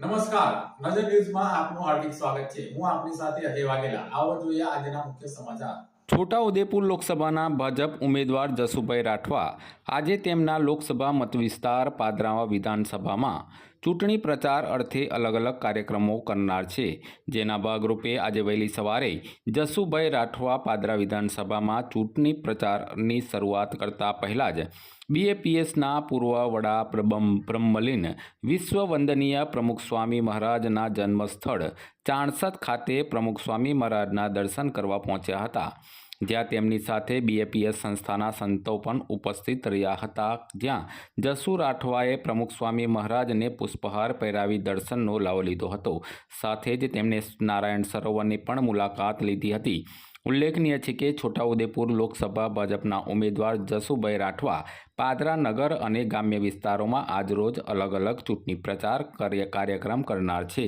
નમસ્કાર. નજર ન્યૂઝમાં આપનું હાર્દિક સ્વાગત છે. હું આપની સાથે અજય વાઘેલા. આવો જોઈએ આજના મુખ્ય સમાચાર. છોટાઉદેપુર લોકસભાના ભાજપ ઉમેદવાર જસુભાઈ રાઠવા આજે તેમના લોકસભા મતવિસ્તાર પાદરાવા વિધાનસભામાં ચૂંટણી પ્રચાર અર્થે અલગ અલગ કાર્યક્રમો કરનાર છે. જેના ભાગરૂપે આજે વહેલી સવારે જસુભાઈ રાઠવા પાદરા વિધાનસભામાં ચૂંટણી પ્રચારની શરૂઆત કરતા પહેલાં જ બીએપીએસના પૂર્વ વડા બ્રહ્મલીન વિશ્વ વંદનીય પ્રમુખ સ્વામી મહારાજના જન્મસ્થળ ચાણસદ ખાતે પ્રમુખ સ્વામી મહારાજના દર્શન કરવા પહોંચ્યા હતા. જ્યાં તેમની સાથે બીએપીએસ સંસ્થાના સંતો પણ ઉપસ્થિત રહ્યા હતા. જ્યાં જસુ રાઠવાએ પ્રમુખ સ્વામી મહારાજને પુષ્પહાર પહેરાવી દર્શનનો લાવો લીધો હતો. સાથે જ તેમણે નારાયણ સરોવરની પણ મુલાકાત લીધી હતી. ઉલ્લેખનીય છે કે છોટાઉદેપુર લોકસભા ભાજપના ઉમેદવાર જસુભાઈ રાઠવા પાદરા નગર અને ગ્રામ્ય વિસ્તારોમાં આજરોજ અલગ અલગ ચૂંટણી પ્રચાર કાર્ય કાર્યક્રમ કરનાર છે.